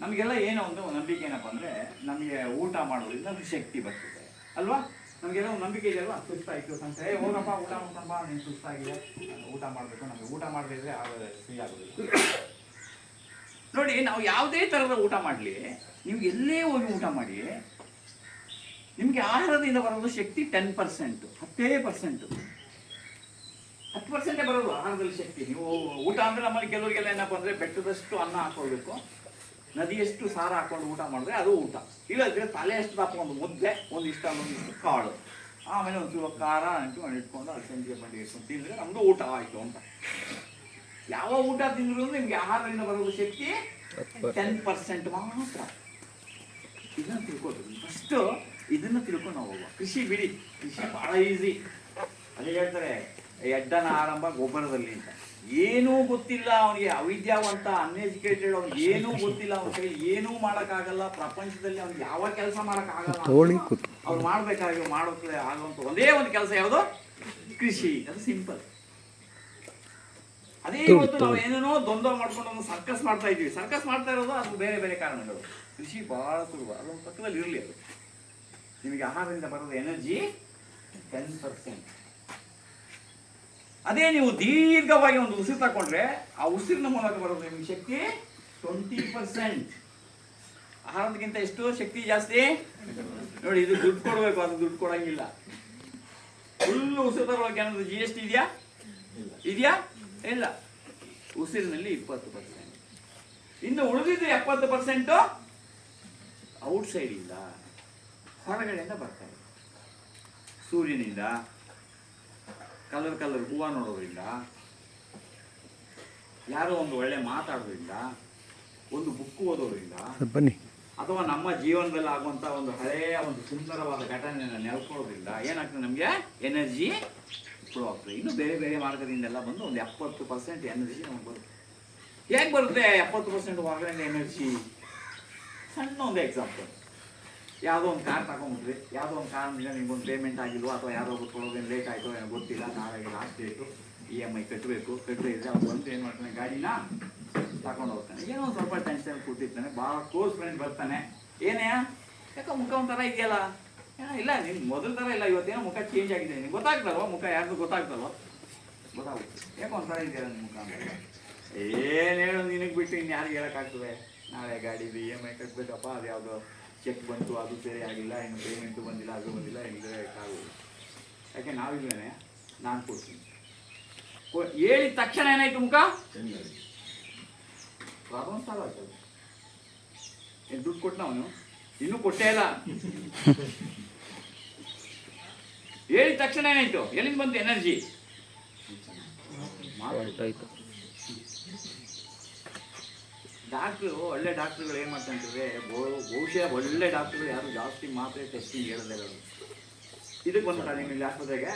ನಮಗೆಲ್ಲ ಏನೋ ಒಂದು ನಂಬಿಕೆ ಏನಪ್ಪ ಅಂದರೆ ನಮಗೆ ಊಟ ಮಾಡೋದ್ರಿಂದ ಒಂದು ಶಕ್ತಿ ಬರ್ತದೆ. ಅಲ್ವಾ? ನಮಗೆಲ್ಲ ಒಂದು ನಂಬಿಕೆ ಇದೆ ಅಲ್ವಾ? ಸುಸ್ತಾಯಿತು ಸಂಸ್ಥೆ ಏ, ಹೋಗಪ್ಪ, ಊಟ ಮಾಡ್ಕೊಂಡು ಬಾ, ನೀನು ಸುಸ್ತಾಗಿದೆ. ಊಟ ಮಾಡಬೇಕು ನಮಗೆ ಊಟ ಮಾಡದಿದ್ರೆ ಫ್ರೀ ಆಗೋದಿಲ್ಲ. ನೋಡಿ, ನಾವು ಯಾವುದೇ ಥರದ ಊಟ ಮಾಡಲಿ, ನೀವು ಎಲ್ಲೇ ಹೋಗಿ ಊಟ ಮಾಡಿ, ನಿಮಗೆ ಆಹಾರದಿಂದ ಬರೋದು ಶಕ್ತಿ ಟೆನ್ ಪರ್ಸೆಂಟ್ ಹತ್ತೇ ಪರ್ಸೆಂಟ್ ಹತ್ತು ಪರ್ಸೆಂಟೇ ಬರೋದು ಆಹಾರದಲ್ಲಿ ಶಕ್ತಿ. ನೀವು ಊಟ ಅಂದರೆ ನಮ್ಮಲ್ಲಿ ಕೆಲವರಿಗೆಲ್ಲ ಏನಪ್ಪ ಅಂದರೆ ಬೆಟ್ಟದಷ್ಟು ಅನ್ನ ಹಾಕೊಳ್ಬೇಕು ನದಿಯಷ್ಟು ಸಾರ ಹಾಕೊಂಡು ಊಟ ಮಾಡಿದ್ರೆ ಅದು ಊಟ. ಇಲ್ಲದ್ರೆ ತಲೆ ಅಷ್ಟು ದಪ್ಪ ಒಂದು ಮುದ್ದೆ ಒಂದು ಇಷ್ಟ ಒಂದಿಷ್ಟು ಕಾಳು. ಆಮೇಲೆ ಒಂದು ಚೂರು ಖಾರ ಅಂಟು ಇಟ್ಕೊಂಡು ಅಲ್ಲಿ ಸಂಜೆ ಬಂಡಿ ಇಟ್ಕೊಂಡು ತಿಂದರೆ ನಮ್ಮದು ಊಟ ಆಯಿತು ಅಂತ. ಯಾವ ಊಟ ತಿಂದ್ರು ನಿಮ್ಗೆ ಆಹಾರದಿಂದ ಬರೋದು ಶಕ್ತಿ ಟೆನ್ ಪರ್ಸೆಂಟ್. ಮಾತ್ರ. ಇದನ್ನ ತಿಳ್ಕೊಬೇಕು ಫಸ್ಟ್ ಇದನ್ನ ತಿಳ್ಕೊಂಡು ನಾವು ಹೋಗುವ. ಕೃಷಿ ಬಿಡಿ. ಕೃಷಿ ಬಹಳ ಈಸಿ ಅದೇ ಹೇಳ್ತಾರೆ ಎಡ್ಡನ ಆರಂಭ ಗೊಬ್ಬರದಲ್ಲಿ ಅಂತ. ಏನೂ ಗೊತ್ತಿಲ್ಲ ಅವನಿಗೆ ಅವಿದ್ಯಾವಂತ ಅನ್ಎಜುಕೇಟೆಡ್ ಅವ್ನಿಗೆ ಏನೂ ಗೊತ್ತಿಲ್ಲ ಅವನ ಕೈ ಏನೂ ಮಾಡೋಕ್ಕಾಗಲ್ಲ ಪ್ರಪಂಚದಲ್ಲಿ ಅವ್ನಿಗೆ ಯಾವ ಕೆಲಸ ಮಾಡೋಕ್ಕಾಗಲ್ಲ ಅವ್ರು ಮಾಡ್ಬೇಕಾಗಿ ಮಾಡೋಕ್ಕೆ ಆಗುವಂಥ ಒಂದೇ ಒಂದು ಕೆಲಸ ಯಾವುದು? ಕೃಷಿ. ಅದು ಸಿಂಪಲ್ ಅದೇ ಇವತ್ತು ನಾವು ಏನೇನೋ ದ್ವಂದ್ವ ಮಾಡ್ಕೊಂಡು ಒಂದು ಸರ್ಕಸ್ ಮಾಡ್ತಾ ಇದ್ದೀವಿ ಸರ್ಕಸ್ ಮಾಡ್ತಾ ಇರೋದು ಅದು ಬೇರೆ ಬೇರೆ ಕಾರಣಗಳು. ಕೃಷಿ ಬಹಳ ಸುಲಭ. ಅದೊಂದು ಪಕ್ಕದಲ್ಲಿ ಇರಲಿ ಅದು. ನಿಮಗೆ ಆಹಾರದಿಂದ ಬರೋದು ಎನರ್ಜಿ ಟೆನ್ ಪರ್ಸೆಂಟ್ ಅದೇ ನೀವು ದೀರ್ಘವಾಗಿ ಒಂದು ಉಸಿರು ತಗೊಂಡ್ರೆ ಆ ಉಸಿರಿನ ಮೂಲಕ ಬರೋದು ನಿಮಗೆ ಶಕ್ತಿ ಟ್ವೆಂಟಿ ಪರ್ಸೆಂಟ್ ಆಹಾರದಕ್ಕಿಂತ ಎಷ್ಟು ಶಕ್ತಿ ಜಾಸ್ತಿ? ನೋಡಿ, ಇದು ದುಡ್ಡು ಕೊಡಬೇಕು, ಅದು ದುಡ್ಡು ಕೊಡಂಗಿಲ್ಲ. ಫುಲ್ ಉಸಿರು ತಗೊಳಕ್ಕೆ ಏನಾದ್ರು ಜಿ ಎಸ್ ಟಿ ಇದೆಯಾ? ಇದೆಯಾ? ಇಲ್ಲ. ಉಸಿರಿನಲ್ಲಿ ಇಪ್ಪತ್ತು ಪರ್ಸೆಂಟ್ ಇನ್ನು ಉಳಿದಿದ್ದು ಎಪ್ಪತ್ತು ಪರ್ಸೆಂಟು ಔಟ್ ಸೈಡಿಂದ ಹೊರಗಡೆಯಿಂದ ಬರ್ತಾರೆ ಸೂರ್ಯನಿಂದ ಕಲರ್ ಕಲರ್ ಹೂವು ನೋಡೋದ್ರಿಂದ ಯಾರೋ ಒಂದು ಒಳ್ಳೆ ಮಾತಾಡೋದ್ರಿಂದ ಒಂದು ಬುಕ್ ಓದೋದ್ರಿಂದ ಬನ್ನಿ. ಅಥವಾ ನಮ್ಮ ಜೀವನದಲ್ಲಿ ಆಗುವಂತ ಒಂದು ಹಳೆಯ ಒಂದು ಸುಂದರವಾದ ಘಟನೆಯನ್ನು ನೆಲ್ಕೊಳ್ಳೋದ್ರಿಂದ ಏನಾಗ್ತದೆ ನಮಗೆ? ಎನರ್ಜಿ ಫ್ಲೋ ಆಗ್ತದೆ. ಇನ್ನು ಬೇರೆ ಬೇರೆ ಮಾರ್ಗದಿಂದೆಲ್ಲ ಬಂದು ಒಂದು ಎಪ್ಪತ್ತು ಪರ್ಸೆಂಟ್ ಎನರ್ಜಿ ನಮಗೆ ಬರುತ್ತೆ. ಹೇಗೆ ಬರುತ್ತೆ ಎಪ್ಪತ್ತು ಪರ್ಸೆಂಟ್ ಹೊರಗಡೆ ಎನರ್ಜಿ ಸಣ್ಣ ಒಂದು ಎಕ್ಸಾಂಪಲ್ ಯಾವುದೋ ಒಂದು ಕಾರ್ ತಗೊಂಡ್ಬಿಟ್ರಿ ಯಾವುದೋ ಒಂದು ಕಾರಣದಿಂದ ನಿಮ್ಗೊಂದು ಪೇಮೆಂಟ್ ಆಗಿಲ್ವೋ ಅಥವಾ ಯಾರೋ ಕೊಡೋದೇನು ಲೇಟ್ ಆಯಿತು ಏನೋ ಗೊತ್ತಿಲ್ಲ ನಾಳೆಗೆ last date E M I ಕಟ್ಟಬೇಕು ಕಟ್ಟಿದ್ರೆ ಅವ್ನು ಬಂದು ಏನು ಮಾಡ್ತಾನೆ ಗಾಡಿನ ತಗೊಂಡು ಹೋಗ್ತಾನೆ. ಏನೋ ಒಂದು ಸ್ವಲ್ಪ ಟೆನ್ಷನ್ ಕೂತಿರ್ತಾನೆ. ಭಾಳ ಕ್ಲೋಸ್ ಫ್ರೆಂಡ್ ಬರ್ತಾನೆ. ಏನೇ? ಯಾಕೋ ಮುಖ ಒಂಥರ ಇದೆಯಲ್ಲ? ಏ, ಇಲ್ಲ ನಿಮ್ಗೆ ಮೊದಲ ಥರ ಇಲ್ಲ ಇವತ್ತೇನೋ ಮುಖ ಚೇಂಜ್ ಆಗಿದೆ. ನಿಮ್ಗೆ ಗೊತ್ತಾಗ್ತಲ್ವ ಮುಖ? ಯಾರ್ದು ಗೊತ್ತಾಗ್ತಲ್ವ? ಗೊತ್ತಾಗುತ್ತೆ. ಯಾಕೋ ಒಂಥರ ಇದೆಯಲ್ಲ ನಿಮ್ಮ ಮುಖ? ಏನು ಹೇಳು ನಿನಗೆ ಬಿಟ್ಟು ಇನ್ನು ಯಾರಿಗೆ ಹೇಳೋಕ್ಕಾಗ್ತದೆ? ನಾಳೆ ಗಾಡಿ ಇ ಎಂ ಐ ಕಟ್ಟಬೇಕಪ್ಪ ಅದು ಯಾವುದೋ ಚೆಕ್ ಬಂತು ಅದು ಸರಿ ಆಗಿಲ್ಲ, ಇನ್ನು ಪೇಮೆಂಟು ಬಂದಿಲ್ಲ, ಅದು ಬಂದಿಲ್ಲ ಇಲ್ಲದೆ ಆಗೋದು. ಯಾಕೆ, ನಾವಿಲ್ವೇನೆ? ನಾನು ಕೊಡ್ತೀನಿ. ಹೇಳಿದ ತಕ್ಷಣ ಏನಾಯ್ತು ಮುಖ? ಪ್ರಾಬ್ಲಮ್ ಸಾಲ್ವ್ ಏನು ದುಡ್ಡು ಕೊಟ್ಟನ ಅವನು? ಇನ್ನೂ ಕೊಟ್ಟೇ ಇಲ್ಲ. ಹೇಳಿದ ತಕ್ಷಣ ಏನಾಯ್ತು? ಎಲ್ಲಿಂದ ಬಂತು ಎನರ್ಜಿ ಡಾಕ್ಟ್ರು ಒಳ್ಳೆ ಡಾಕ್ಟ್ರುಗಳು ಏನು ಮಾಡ್ತಾರೆ ಅಂತಂದ್ರೆ ಬಹು- ಬಹುಶಃ ಒಳ್ಳೆ ಡಾಕ್ಟ್ರುಗಳು ಯಾರು ಜಾಸ್ತಿ ಮಾತ್ರೆ ಟೆಸ್ಟಿಂಗ್ ಹೇಳದೇ ಇರೋದು ಇದಕ್ಕೆ ಬಂದ್ಬಿಟ್ಟ ನಿಮ್ಮ ಇಲ್ಲಿ ಆಸ್ಪತ್ರೆಗೆ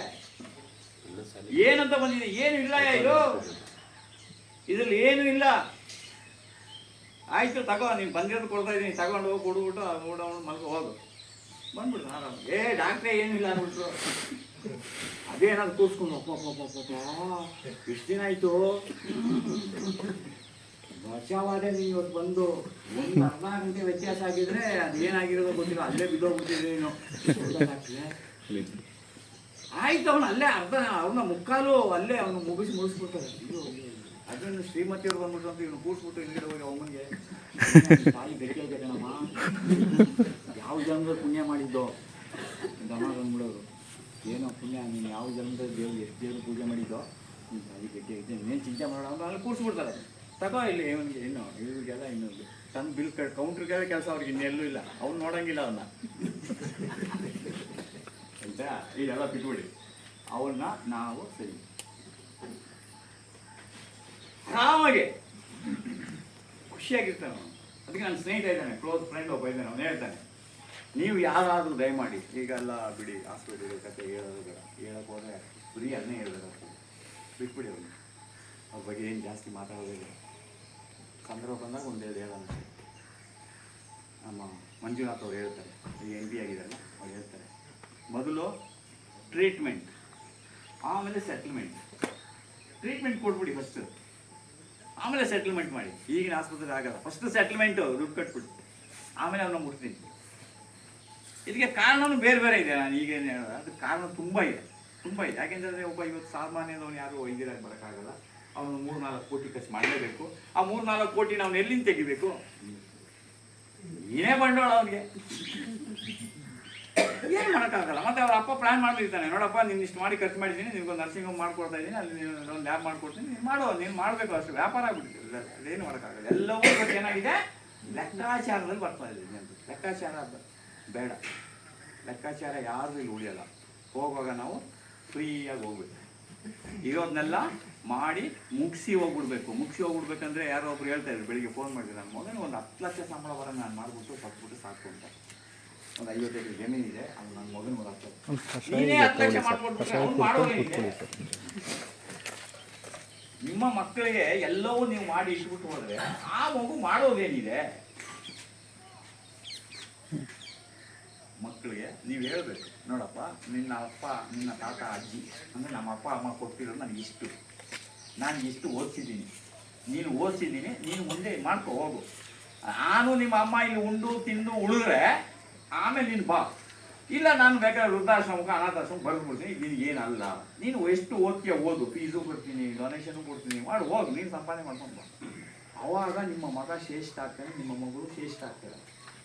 ಏನಂತ ಬಂದಿದೆ? ಏನು ಇಲ್ಲ ಇದು. ಇದರಲ್ಲಿ ಏನು ಇಲ್ಲ. ಆಯಿತು ತಗೋ ನೀನು ಬಂದಿರೋದು ಕೊಡ್ತಾ ಇದ್ದೀನಿ ತಗೊಂಡು ಹೋಗಿ ಕೊಡ್ಬಿಟ್ಟು ನೋಡೋಣ ಮಲ್ಕೊ ಹೋಗು. ಬಂದ್ಬಿಡ್ತು ಆರಾಮ. ಏ ಡಾಕ್ಟ್ರೇ ಏನು ಇಲ್ಲ ಅಂದ್ಬಿಟ್ರು. ಅದೇನಾದ್ರು ಕೂಸ್ಕೊಂಡು ಒಪ್ಪ ಒಪ್ಪ ಒಪ್ಪ ಅಪ್ಪ ಎಷ್ಟು ದಿನ ಆಯ್ತು. ನೀವು ಇವತ್ತು ಬಂದು ಒಂದು ಅರ್ಧ ಗಂಟೆ ವ್ಯತ್ಯಾಸ ಆಗಿದ್ರೆ ಅದೇನಾಗಿರೋದು ಗೊತ್ತಿಲ್ಲ. ಅಲ್ಲೇ ಬಿದ್ದೋಗ್ಬಿಟ್ಟಿದ್ರೆ ನೀನು ಗೊತ್ತಾಗ್ತದೆ? ಆಯ್ತು, ಅವನು ಅಲ್ಲೇ ಅರ್ಧ, ಅವನ ಮುಕ್ಕಾಲು ಅಲ್ಲೇ ಅವನು ಮುಗಿಸಿ ಮುಗಿಸ್ಬಿಡ್ತಾರೆ ಇದು ಅದನ್ನು ಶ್ರೀಮತಿಯವ್ರು ಬಂದ್ಬಿಟ್ಟು ಅಂತ ಇವನು ಕೂರಿಸ್ಬಿಟ್ಟು ಹಿಂಗಡೆ ಹೋಗಿ ಅವನಿಗೆ ತಾಯಿ ಗಟ್ಟಿಯಾಗಿದೆ ಕಣಮ್ಮ. ಯಾವ ಜನ್ಮದ ಪುಣ್ಯ ಮಾಡಿದ್ದೋ. ದಮ್ಮ ಬಂದ್ಬಿಡೋರು. ಏನೋ ಪುಣ್ಯ, ನೀನು ಯಾವ ಜನ್ಮದ ದೇವ್ರು ಎಷ್ಟು ದೇವ್ರು ಪೂಜೆ ಮಾಡಿದ್ದೋ, ನೀನು ತಾಯಿ ಗಟ್ಟಿಯಾಗಿದೆ ಇನ್ನೇನು ಚಿಂತೆ ಮಾಡೋಣ ಅಂತ ಅಲ್ಲಿ ಕೂರ್ಸ್ಬಿಡ್ತಾರೆ ತಗೋ ಇಲ್ಲಿ ಇವನಿಗೆ, ಇನ್ನು ಇವ್ರಿಗೆಲ್ಲ ಇನ್ನೊಂದು ತನ್ನ ಬಿಲ್ ಕೌಂಟ್ರಿಗೆ ಕೆಲಸ ಅವ್ರಿಗೆ ಇನ್ನೆಲ್ಲೂ ಇಲ್ಲ. ಅವ್ನು ನೋಡಂಗಿಲ್ಲ ಅವನ್ನ ಆಯ್ತಾ? ಇದೆಲ್ಲ ಬಿಟ್ಬಿಡಿ. ಅವನ್ನ ನಾವು ಸರಿ. ಆರಾಮಾಗೆ. ಖುಷಿಯಾಗಿರ್ತಾನೆ ಅದಕ್ಕೆ ನನ್ನ ಸ್ನೇಹಿತ ಇದ್ದಾನೆ ಕ್ಲೋಸ್ ಫ್ರೆಂಡ್ ಒಬ್ಬ ಇದ್ದಾನೆ, ಅವನು ಹೇಳ್ತಾನೆ. ನೀವು ಯಾರಾದರೂ ದಯಮಾಡಿ, ಈಗೆಲ್ಲ ಬಿಡಿ ಆಸ್ಪತ್ರೆ ಕತೆ ಹೇಳೋದು ಬೇಡ. ಹೋದ್ರೆ ಬರೀ ಅದನ್ನೇ ಹೇಳಬೇಕು ಬಿಟ್ಬಿಡಿ ಅವನು. ಅವ್ರ ಬಗ್ಗೆ ಏನು ಜಾಸ್ತಿ ಮಾತಾಡೋದೇ ಬೇಡ. ಸಂದರ್ಭ ಬಂದಾಗ ಒಂದು ಹೇಳಿ ಹೇಳೋಣ. ನಮ್ಮ ಮಂಜುನಾಥ್ ಅವ್ರು ಹೇಳ್ತಾರೆ. ಈಗ ಎಂ ಬಿ ಆಗಿದಾರಲ್ಲ ಅವ್ರು ಹೇಳ್ತಾರೆ. ಮೊದಲು ಟ್ರೀಟ್ಮೆಂಟ್ ಆಮೇಲೆ ಸೆಟ್ಲ್ಮೆಂಟ್ ಟ್ರೀಟ್ಮೆಂಟ್ ಕೊಟ್ಬಿಡಿ ಫಸ್ಟ್ ಆಮೇಲೆ ಸೆಟ್ಲ್ಮೆಂಟ್ ಮಾಡಿ. ಈಗಿನ ಆಸ್ಪತ್ರೆ ಆಗಲ್ಲ. ಫಸ್ಟ್ ಸೆಟ್ಲ್ಮೆಂಟು ದುಡ್ಡು ಕಟ್ಬಿಡಿ. ಆಮೇಲೆ ಅವನ್ನ ಮುಟ್ತೀನಿ. ಇದಕ್ಕೆ ಕಾರಣನೂ ಬೇರೆ ಬೇರೆ ಇದೆ. ನಾನು ಈಗ ಏನು ಹೇಳೋದು? ಅದು ಕಾರಣ ತುಂಬ ಇದೆ. ತುಂಬ ಇದೆ. ಯಾಕೆಂದರೆ ಒಬ್ಬ ಇವತ್ತು ಸಾಮಾನ್ಯದವನು ಯಾರು ವೈದ್ಯರಾಗಿ ಬರೋಕ್ಕಾಗಲ್ಲ. ಅವನು ಮೂರು ನಾಲ್ಕು ಕೋಟಿ ಖರ್ಚು ಮಾಡಲೇಬೇಕು. ಆ ಮೂರು ನಾಲ್ಕು ಕೋಟಿ ನಾವು ಎಲ್ಲಿಂದ ತೆಗಿಬೇಕು? ಏನೇ ಬಂಡವಾಳ ಅವನಿಗೆ. ಏನು ಮಾಡೋಕ್ಕಾಗಲ್ಲ. ಮತ್ತೆ ಅವ್ರ ಅಪ್ಪ ಪ್ಲಾನ್ ಮಾಡ್ತಿರ್ತಾನೆ. ನೋಡಪ್ಪ, ನೀನು ಇಷ್ಟು ಮಾಡಿ ಖರ್ಚು ಮಾಡಿದ್ದೀನಿ ನಿನ್ಗೊಂದು ನರ್ಸಿಂಗ್ ಹೋಮ್ ಮಾಡ್ಕೊಡ್ತಾ ಇದ್ದೀನಿ ಅಲ್ಲಿ ನೀನು ಒಂದು ಲ್ಯಾಬ್ ಮಾಡ್ಕೊಡ್ತೀನಿ, ನೀನು ಮಾಡೋ, ನೀನು ಮಾಡಬೇಕು ಅಷ್ಟು ವ್ಯಾಪಾರ ಆಗ್ಬಿಟ್ಟಿದೆ ಅದೇನು ಮಾಡೋಕ್ಕಾಗಲ್ಲ. ಎಲ್ಲವೂ ಇವತ್ತು ಏನಾಗಿದೆ? ಲೆಕ್ಕಾಚಾರದಲ್ಲಿ ಬರ್ತಾ ಇದೆ ಜನರು. ಲೆಕ್ಕಾಚಾರ ಬೇಡ. ಲೆಕ್ಕಾಚಾರ ಯಾರು ಇಲ್ಲಿ ಉಳಿಯಲ್ಲ. ಹೋಗುವಾಗ ನಾವು ಫ್ರೀಯಾಗಿ ಹೋಗ್ಬೇಕು. ಇರೋದನ್ನೆಲ್ಲ ಮಾಡಿ ಮುಗಿಸಿ ಹೋಗ್ಬಿಡ್ಬೇಕು. ಮುಗಿಸಿ ಹೋಗ್ಬಿಡ್ಬೇಕಂದ್ರೆ ಯಾರೋ ಒಬ್ರು ಹೇಳ್ತಾ ಇದ್ರು ಬೆಳಿಗ್ಗೆ ಫೋನ್ ಮಾಡಿದ್ರು ನನ್ನ ಮಗನ ಒಂದು ಹತ್ತು ಲಕ್ಷ ಸಂಬಳ ಬರೋ ನಾನು ಮಾಡಿಬಿಟ್ಟು ಸತ್ಬಿಟ್ಟು ಸಾಕು ಅಂತ. ಒಂದು ಐವತ್ತೈದು ಇದೆ ಅದು ನನ್ನ ಮಗನ ಒಂದು ಹತ್ತು ನಿಮ್ಮ ಮಕ್ಕಳಿಗೆ ಎಲ್ಲವೂ ನೀವು ಮಾಡಿ ಇಟ್ಬಿಟ್ಟು ಹೋದ್ರೆ ಆ ಮಗು ಮಾಡೋದೇನಿದೆ? ಮಕ್ಕಳಿಗೆ ನೀವು ಹೇಳ್ಬೇಕು ನೋಡಪ್ಪ ನಿನ್ನ ಅಪ್ಪ ನಿನ್ನ ತಾತ ಅಜ್ಜಿ ಅಂದ್ರೆ ನಮ್ಮ ಅಪ್ಪ ಅಮ್ಮ ಕೊಟ್ಟಿರೋದು ನನಗೆ ಇಷ್ಟು ನಾನು ಎಷ್ಟು ಓದ್ತಿದ್ದೀನಿ? ನೀನು ಓದ್ತಿದ್ದೀನಿ, ನೀನು ಮುಂದೆ ಮಾಡ್ಕೊ, ಹೋಗು. ನಾನು ನಿಮ್ಮ ಅಮ್ಮ ಇಲ್ಲಿ ಉಂಡು, ತಿಂದು, ಉಳಿದ್ರೆ ಆಮೇಲೆ ನೀನು ಬಾ. ಇಲ್ಲ, ನಾನು ಬೇಕಾದ್ರೆ ವೃದ್ಧಾಶ್ರಮಕ್ಕೆ, ಅನಾಥಾಶ್ರಮಕ್ಕೆ ಬರ್ಬಿಡ್ತೀನಿ ನಿನಗೆ ಏನಲ್ಲ. ನೀನು ಎಷ್ಟು ಓದ್ತೀಯ ಓದು. ಫೀಸು ಕೊಡ್ತೀನಿ ಡೊನೇಷನು ಕೊಡ್ತೀನಿ. ಮಾಡಿ, ಹೋಗು. ನೀನು ಸಂಪಾದನೆ ಮಾಡ್ಕೊಂಡು ಬಾ. ಅವಾಗ ನಿಮ್ಮ ಮಗ ಶ್ರೇಷ್ಠ ಆಗ್ತಾನೆ, ನಿಮ್ಮ ಮಗಳು ಶ್ರೇಷ್ಠ ಆಗ್ತಾರೆ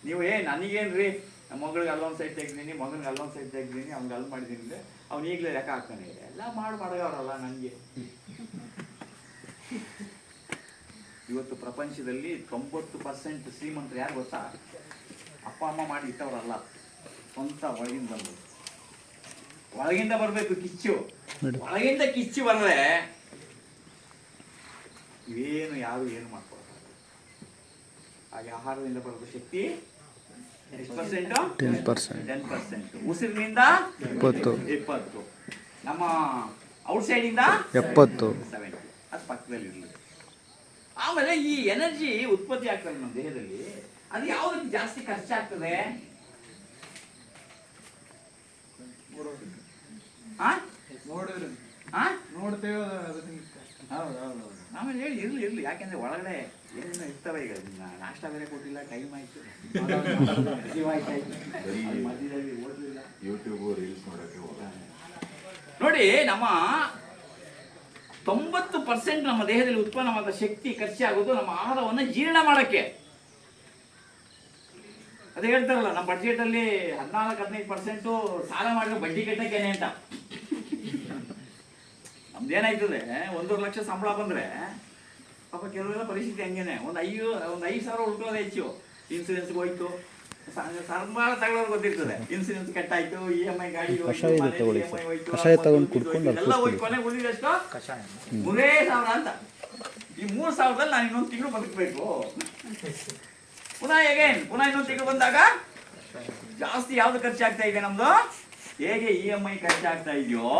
ನೀವು, ಏ, ನನಗೇನ್ರಿ? ನಮ್ಮ ಮಗಳಿಗೆ ಅಲ್ಲೊಂದು ಸೈಡ್ ತೆಗ್ದೀನಿ ಮಗನಿಗೆ ಅಲ್ಲೊಂದು ಸೈಡ್ ತೆಗ್ದೀನಿ ಅವ್ನಿಗೆ ಅಲ್ಲಿ ಮಾಡಿದ್ದೀನಿ ಅಂದರೆ ಅವ್ನು ಈಗಲೇ ಲೆಕ್ಕ ಹಾಕ್ತಾನೆ. ಎಲ್ಲ ಮಾಡಿ ಮಾಡೋರಲ್ಲ ನನಗೆ ಇವತ್ತು ಪ್ರಪಂಚದಲ್ಲಿ ತೊಂಬತ್ತು ಪರ್ಸೆಂಟ್ ಶ್ರೀಮಂತರು ಯಾರು ಗೊತ್ತಾ? ಅಪ್ಪ ಅಮ್ಮ ಮಾಡಿ ಇಟ್ಟವರಲ್ಲ. ಸ್ವಂತ ಒಳಗಿಂದ ಬಂದು ಒಳಗಿಂದ ಬರಬೇಕು ಕಿಚ್ಚು. ಒಳಗಿಂದ ಕಿಚ್ಚು ಬಂದ್ರೆ ಇವೇನು ಯಾರು ಏನು ಮಾಡ್ಕೊಳ್ತಾರೆ ಹಾಗೆ ಆಹಾರದಿಂದ ಬರೋದು ಶಕ್ತಿ ಟೆನ್ ಪರ್ಸೆಂಟ್? ಉಸಿರಿನಿಂದ ಇಪ್ಪತ್ತು ಇಪ್ಪತ್ತು ನಮ್ಮ ಔಟ್ಸೈಡ್ ಇಂದ ಎಪ್ಪತ್ತು. ಸೆವೆಂಟಿ ಅದು ಪಕ್ಕದಲ್ಲಿ ಇರಲಿ ಆಮೇಲೆ ಈ ಎನರ್ಜಿ ಉತ್ಪತ್ತಿ ಆಗ್ತದೆ ನಮ್ಮ ದೇಹದಲ್ಲಿ. ಅದು ಯಾವುದಕ್ಕೆ ಜಾಸ್ತಿ ಖರ್ಚಾಗ್ತದೆ? ಆ? ನೋಡಿದ್ರೆ ಆ? ನೋಡ್ತೇವೆ ಅದನ್ನ ಹೌದು ಹೌದು ಹೌದು. ಆಮೇಲೆ ಹೇಳಿ ಇರ್ಲಿ ಇರ್ಲಿ. ಯಾಕೆಂದ್ರೆ ಒಳಗಡೆ ಏನೇನು ಇರ್ತವೆ ಈಗ. ನಾಷ್ಟ ಬೇರೆ ಕೊಟ್ಟಿಲ್ಲ ಟೈಮ್ ಆಯ್ತು. <laughs> ಯೂಟ್ಯೂಬ್ ಅಲ್ಲಿ ಮಧ್ಯದಲ್ಲಿ ಓದ್ಲಿಲ್ಲ. ಯೂಟ್ಯೂಬು ರೀಲ್ಸ್ ನೋಡೋಕ್ಕೆ ಹೋಗಲ್ಲ ನೋಡಿ ನಮ್ಮ ತೊಂಬತ್ತು ಪರ್ಸೆಂಟ್ ನಮ್ಮ ದೇಹದಲ್ಲಿ ಉತ್ಪನ್ನವಾದ ಶಕ್ತಿ ಖರ್ಚಾಗೋದು ನಮ್ಮ ಆಹಾರವನ್ನು ಜೀರ್ಣ ಮಾಡೋಕ್ಕೆ. ಅದೇ ಹೇಳ್ತಾರಲ್ಲ, ನಮ್ಮ ಬಡ್ಜೆಟಲ್ಲಿ ಹದಿನಾಲ್ಕು ಹದಿನೈದು ಪರ್ಸೆಂಟು ಸಾಲ ಮಾಡಿದ್ರೆ ಬಡ್ಡಿ ಕಟ್ಟಕ್ಕೇನೆ ಅಂತ. ನಮ್ದೇನಾಯ್ತದೆ ಒಂದೂವರೆ ಲಕ್ಷ ಸಂಬಳ ಬಂದ್ರೆ ಪಾಪ ಕೆಲವೆಲ್ಲ ಪರಿಸ್ಥಿತಿ ಹಂಗೇನೆ. ಒಂದು ಐದು ಒಂದು ಐದು ಸಾವಿರ ಉಳ್ಕೊಳ್ಳೋದು ಹೆಚ್ಚು. ಇನ್ಸೂರೆನ್ಸ್ಗೆ ಹೋಯ್ತು. ಸ- ಸಂಬಳ ತಗೊಳ್ಳೋದು ಗೊತ್ತಿರ್ತದೆ. ಇನ್ಸೂರೆನ್ಸ್ ಕಟ್ಟಾಯ್ತು ಇ ಎಂ ಐ ಗಾಡಿ ಹೋಯ್ತು, ಕಷಾಯ ತಗೊಳ್ಳಿ ಸರ್. ಹೋಯ್ತು, ಕಷಾಯ ತಗೊಂಡು ಕುಡ್ಕೊಂಡು ಎಲ್ಲ ಹೋಗಿ ಕೊನೆ ಉಳಿದಷ್ಟು ಮೂರೇ ಸಾವಿರ ಅಂತ. ಈ ಮೂರು ಸಾವಿರದಲ್ಲಿ ನಾನು ಇನ್ನೊಂದು ತಿಂಗಳು ಬದುಕಬೇಕು. ಪುನಃ ಹೇಗೇನ್ ಪುನಃ ಇನ್ನೊಂದು ತಿಂಗಳು ಬಂದಾಗ ಜಾಸ್ತಿ ಯಾವ್ದು ಖರ್ಚಾಗ್ತಾ ಇದೆ ನಮ್ದು? ಹೇಗೆ ಇ ಎಂ ಐ ಖರ್ಚಾಗ್ತಾ ಇದೆಯೋ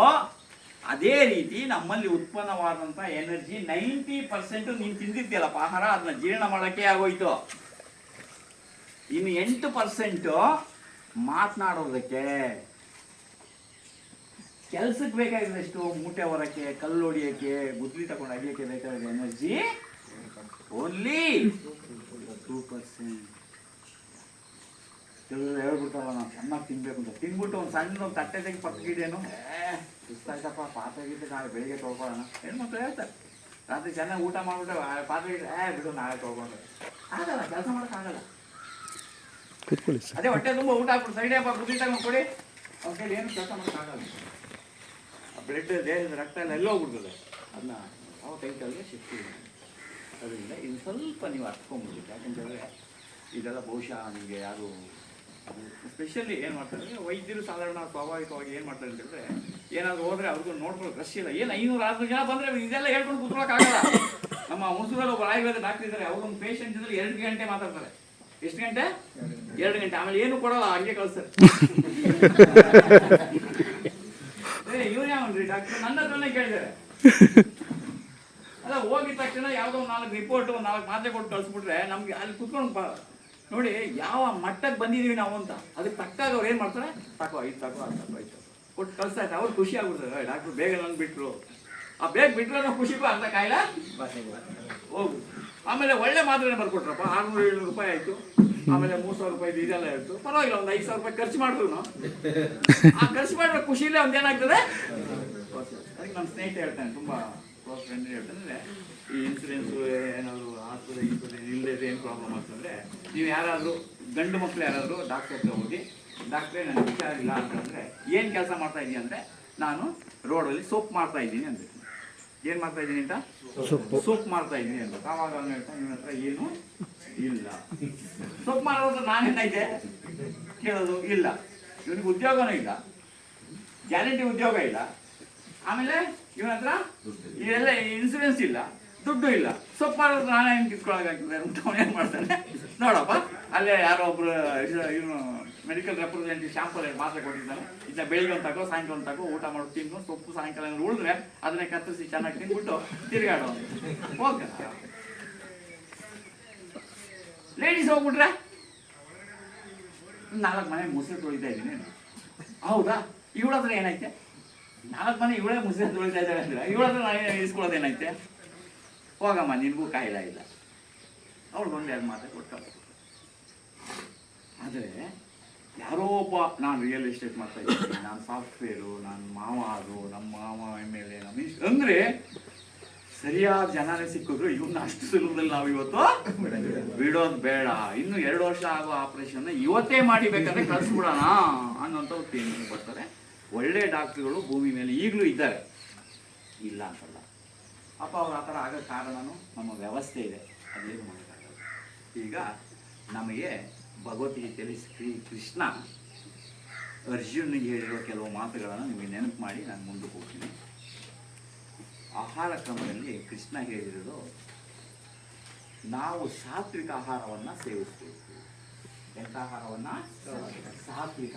ಅದೇ ರೀತಿ ನಮ್ಮಲ್ಲಿ ಉತ್ಪನ್ನವಾದಂತ ಎನರ್ಜಿ ನೈಂಟಿ ಪರ್ಸೆಂಟ್ ನೀನು ತಿಂದಿದ್ದೀಯಲ್ಲಪ್ಪ. ಆಹಾರ ಅದನ್ನ ಜೀರ್ಣ ಮಾಡಕ್ಕೆ ಆಗೋಯ್ತು. ಇನ್ನು ಎಂಟು ಪರ್ಸೆಂಟು ಮಾತನಾಡೋದಕ್ಕೆ ಕೆಲ್ಸಕ್ಕೆ ಬೇಕಾಗಿದ್ದಷ್ಟು ಮೂಟೆ ಹೊರಕ್ಕೆ, ಕಲ್ಲು ಹೊಡಿಯೋಕ್ಕೆ ಗುದ್ಲಿ ತಗೊಂಡು ಅಡಿಯೋಕ್ಕೆ ಬೇಕಾದ ಎನರ್ಜಿ ಓನ್ಲಿ ಟೂ ಪರ್ಸೆಂಟ್ ಕೆಲವರು ಹೇಳ್ಬಿಡ್ತಾರಲ್ಲ ನಾವು ಚೆನ್ನಾಗಿ ತಿನ್ಬೇಕು ಅಂತ. ತಿನ್ಬಿಟ್ಟು ಒಂದು ಸಣ್ಣ ಒಂದು ತಟ್ಟೆ ತೆಗೆ ಪಕ್ಕಗಿಡೇನು ಏ, ಸುಸ್ತಾಯ್ತಪ್ಪ, ಪಾತ್ರೆ ಗಿಟ್ಟು ನಾಳೆ ಬೆಳಿಗ್ಗೆ ತೊಗೊಳ್ಳೋಣ ಹೆಣ್ಮಕ್ಳು ಹೇಳ್ತಾರೆ ರಾತ್ರಿ ಚೆನ್ನಾಗಿ ಊಟ ಮಾಡಿಬಿಟ್ಟು ಪಾತ್ರೆ ಏ, ಬಿಡು, ನಾಳೆ ತೊಗೊಂಡು ಆಗಲ್ಲ, ಕೆಲಸ ಮಾಡೋಕ್ಕಾಗಲ್ಲ ಕೂತ್ಕೊಳ್ಳಿ ಸರ್. ಅದೇ ಹೊಟ್ಟೆ ತುಂಬ ಊಟ ಹಾಕ್ಬಿಟ್ಟು ಸೈಡ್ ಹಬ್ಬ ಬುದ್ಧಿ ತಗೊಂಡು ಕೊಡಿ ಅವ್ರ ಕೈಲಿ ಏನು ಕೆಲಸ ಮಾಡೋಕ್ಕಾಗಲ್ಲ ಆ ಬ್ಲಡ್ ದೇಹದ ರಕ್ತ ಎಲ್ಲ ಎಲ್ಲ ಹೋಗ್ಬಿಡ್ತದೆ? ಅದನ್ನ ಯಾವ ಟೈಟಲ್ಗೆ ಶಕ್ತಿ ಅದರಿಂದ ಇದು ಸ್ವಲ್ಪ ನೀವು ಅರ್ತ್ಕೊಂಡ್ಬಿಡ್ಬೇಕು. ಯಾಕಂತಂದರೆ ಇದೆಲ್ಲ ಬಹುಶಃ ನಿಮಗೆ ಯಾರು ಸ್ಪೆಷಲಿ ಏನು ಮಾಡ್ತಾರೆ ವೈದ್ಯರು ಸಾಧಾರಣ ಸ್ವಾಭಾವಿಕವಾಗಿ ಏನು ಮಾಡ್ತಾರೆ ಅಂತ ಹೇಳಿದ್ರೆ ಏನಾದ್ರು ಹೋದ್ರೆ ಅವ್ರಿಗೂ ನೋಡ್ಕೊಳ್ಳೋಕೆ ರಶ್ ಇಲ್ಲ. ಏನು ಐನೂರು ಆರ್ನೂರು ಜನ ಬಂದರೆ ಇದೆಲ್ಲ ಹೇಳ್ಕೊಂಡು ಕೂತ್ಕೊಳ್ಳೋಕ್ಕಾಗಲ್ಲ ನಮ್ಮ ಹುಣಸೂರಲ್ಲಿ ಒಬ್ಬ ಆಯುರ್ವೇದ ಡಾಕ್ಟರ್ ಇದ್ದಾರೆ ಅವ್ರೊಂದು ಪೇಷಂಟ್ ಇದ್ರೆ ಎರಡು ಗಂಟೆ ಮಾತಾಡ್ತಾರೆ. ಎಷ್ಟು ಗಂಟೆ? ಎರಡು ಗಂಟೆ ಆಮೇಲೆ ಏನು ಕೊಡಲ್ಲ ಹಂಗೆ ಕಳಿಸ್ತಾರೆ. <laughs> ಏ ಇವ್ರು ಯಾವನ್ರಿ ಡಾಕ್ಟರ್ ನನ್ನ ಹತ್ರನೇ ಕೇಳಿದ್ದಾರೆ ಅಲ್ಲ ಹೋಗಿದ ತಕ್ಷಣ ಯಾವುದೋ ಒಂದು ನಾಲ್ಕು ರಿಪೋರ್ಟ್ ಒಂದು ನಾಲ್ಕು ಮಾತ್ರೆ ಕೊಟ್ಟು ಕಳಿಸ್ಬಿಟ್ರೆ ನಮ್ಗೆ ಅಲ್ಲಿ ಕುತ್ಕೊಂಡು ನೋಡಿ ಯಾವ ಮಟ್ಟಕ್ಕೆ ಬಂದಿದೀವಿ ನಾವು ಅಂತ. ಅದಕ್ಕೆ ತಕ್ಕಾಗ ಅವ್ರು ಏನು ಮಾಡ್ತಾರೆ? ತಕೋ ಐದು ತಕೋ ಅದು ತಕೋ ಐದು ತಕೋ ಕೊಟ್ಟು ಕಳಿಸ್ತಾ ಇತ್ತು ಅವ್ರು ಖುಷಿ ಆಗ್ಬಿಡ್ತಾರೆ. ಡಾಕ್ಟ್ರು ಬೇಗ ನನ್ನ ಬಿಟ್ಟರು ಆ ಬೇಗ ಬಿಟ್ಟರೆ ನಾವು ಖುಷಿಗೂ ಅರ್ಧ ಕಾಯಿಲ್ಲ? ಹೋಗು. ಆಮೇಲೆ ಒಳ್ಳೆ ಮಾತ್ರೆ ಬರ್ಕೊಟ್ರಪ್ಪ. ಆರ್ನೂರು ಏಳ್ನೂರು ರೂಪಾಯಿ ಆಯ್ತು. ಆಮೇಲೆ ಮೂರು ಸಾವಿರ ರೂಪಾಯಿ ಇದೆಲ್ಲ ಆಯ್ತು ಪರವಾಗಿಲ್ಲ, ಒಂದು ಐದು ಸಾವಿರ ರೂಪಾಯಿ ಖರ್ಚು ಮಾಡಿದ್ರು ಆ ಖರ್ಚು ಮಾಡಿರೋ ಖುಷಿಲೇ ಒಂದೇನಾಗ್ತದೆ ಅದಕ್ಕೆ ನಮ್ಮ ಸ್ನೇಹಿತ ಹೇಳ್ತಾನೆ, ತುಂಬ ಕ್ಲೋಸ್ ಫ್ರೆಂಡ್ ಹೇಳ್ತಾನೆ ಈ ಇನ್ಸೂರೆನ್ಸ್ ಏನಾದ್ರು ಆಸ್ಪತ್ರೆ ಇನ್ಸೂರೆನ್ಸ್ ಇಲ್ಲದೆ ಏನು ಪ್ರಾಬ್ಲಮ್ ಆಗ್ತದೆ ನೀವು ಯಾರಾದರೂ ಗಂಡು ಮಕ್ಕಳು ಯಾರಾದರೂ ಡಾಕ್ಟರ್ ಹತ್ರ ಹೋಗಿ ಡಾಕ್ಟ್ರೇ ನನಗೆ ಹುಷಾರಿಲ್ಲ ಅಂತಂದರೆ ಏನು ಕೆಲಸ ಮಾಡ್ತಾ ಇದೀನಿ ಅಂದರೆ, ನಾನು ರೋಡಲ್ಲಿ ಸೋಪ್ ಮಾಡ್ತಾ ಇದ್ದೀನಿ ಅಂತ ಏನು ಮಾಡ್ತಾ ಇದ್ದೀನಿ ಅಂತ? ಸೊಪ್ಪು. ಮಾಡ್ತಾ ಇದ್ದೀನಿ ಅಂತ. ಆವಾಗ ಅವ್ನು ಹೇಳ್ತಾನೆ ಹತ್ರ ಏನು ಇಲ್ಲ. ಸೊಪ್ಪು ಮಾಡೋದ್ರ ನಾನೇನೈತೆ ಕೇಳೋದು ಇಲ್ಲ. ಇವನಿಗೆ ಉದ್ಯೋಗನೂ ಇಲ್ಲ. ಗ್ಯಾರಂಟಿ ಉದ್ಯೋಗ ಇಲ್ಲ. ಆಮೇಲೆ ಇವನ ಹತ್ರ ಇದೆಲ್ಲ ಇನ್ಸೂರೆನ್ಸ್ ಇಲ್ಲ. ದುಡ್ಡು ಇಲ್ಲ. ಸೊಪ್ಪು ಮಾಡೋದು ನಾನೇನು ಕಿತ್ಕೊಳ್ಳೋಕ್ಕಾಗ್ತದೆ ಅಂತ ಅವ್ನು ಏನು ಮಾಡ್ತಾನೆ? ನೋಡಪ್ಪ. ಅಲ್ಲೇ ಯಾರೋ ಒಬ್ರು ಇವನು ಮೆಡಿಕಲ್ ರೆಪ್ರೆಸೆಂಟೇಟಿವ್ ಶಾಂಪಲ್ ಮಾತ್ರೆ ಕೊಟ್ಟಿದ್ದಾನೆ ಇದನ್ನ ಬೆಳಿಗ್ಗೆ ಒಂದು ತಗೋ, ಸಾಯಂಕಾಲ ಒಂದು ತಗೋ, ಊಟ ಮಾಡಿ ತಿಂದು ಸೊಪ್ಪು ಸಾಯಂಕಾಲ ಉಳಿದ್ರೆ ಅದನ್ನ ಕತ್ತರಿಸಿ ಚೆನ್ನಾಗಿ ತಿಂದ್ಬಿಟ್ಟು ತಿರುಗಾಡೋ ಹೋಗ ಲೇಡೀಸ್ ಹೋಗ್ಬಿಟ್ರೆ? ನಾಲ್ಕು ಮನೆ ಮುಸಿರು ತೊಳಿತಾ ಇದ್ದೀನಿ. ಹೌದಾ? ಇವಳ ಹತ್ರ ಏನೈತೆ? ನಾಲ್ಕು ಮನೆ ಇವಳೇ ಮುಸಿರು ತೊಳಿತಾ ಇದ್ದಾಳೆ ಅಂದ್ರೆ? ಇವಳಾದ್ರೆ ನಾನು ಇಸ್ಕೊಳ್ಳೋದೇನೈತೆ ಹೋಗಮ್ಮ, ನಿನಗೂ ಕಾಯಿಲೆ ಇಲ್ಲ. ಅವಳು ಬಂದು ಎರಡು ಮಾತೆ ಕೊಟ್ಟು ಆದರೆ ಯಾರೋ ಒಬ್ಬ ನಾನು ರಿಯಲ್ ಎಸ್ಟೇಟ್ ಮಾಡ್ತಾ ಇದ್ದೀನಿ, ನಾನು ಸಾಫ್ಟ್ವೇರು ನಾನು ಮಾವ ಅದು, ನಮ್ಮ ಮಾವ ಎಂ ಎಲ್ ಎ ನಮ್ಮ ಇಷ್ಟ ಅಂದರೆ ಸರಿಯಾದ ಜನನೇ ಸಿಕ್ಕಿದ್ರು ಇವನ್ನ ಅಷ್ಟು ಸುಲಭದಲ್ಲಿ ನಾವು ಇವತ್ತು ಬಿಡೋದು ಬೇಡ. ಇನ್ನು ಎರಡು ವರ್ಷ ಆಗೋ ಆಪರೇಷನ್ ಇವತ್ತೇ ಮಾಡಿಬೇಕಂದ್ರೆ ಕಳಿಸ್ಬಿಡೋಣ ಅನ್ನೋಂಥ ಒಂದು ಬರ್ತಾರೆ. ಒಳ್ಳೆ ಡಾಕ್ಟ್ರುಗಳು ಭೂಮಿ ಮೇಲೆ ಈಗಲೂ ಇದ್ದಾರೆ. ಇಲ್ಲ ಅಂತಲ್ಲ. ಅಪ್ಪ ಅವ್ರು ಆ ಥರ ಆಗೋ ಕಾರಣನೂ ನಮ್ಮ ವ್ಯವಸ್ಥೆ ಇದೆ. ಅದೇನು ಮಾಡೋಕ್ಕಾಗಲ್ಲ. ಈಗ ನಮಗೆ ಭಗವದ್ಗೀತೆಯಲ್ಲಿ ಶ್ರೀ ಕೃಷ್ಣ ಅರ್ಜುನಿಗೆ ಹೇಳಿರುವ ಕೆಲವು ಮಾತುಗಳನ್ನು ನಿಮಗೆ ನೆನಪು ಮಾಡಿ ನಾನು ಮುಂದಕ್ಕೆ ಹೋಗ್ತೀನಿ. ಆಹಾರ ಕ್ರಮದಲ್ಲಿ ಕೃಷ್ಣ ಹೇಳಿರೋದು ನಾವು ಸಾತ್ವಿಕ ಆಹಾರವನ್ನು ಸೇವಿಸಬೇಕು. ಎಂಥ ಆಹಾರವನ್ನು? ಸಾತ್ವಿಕ ಸೇವಿಸಬೇಕು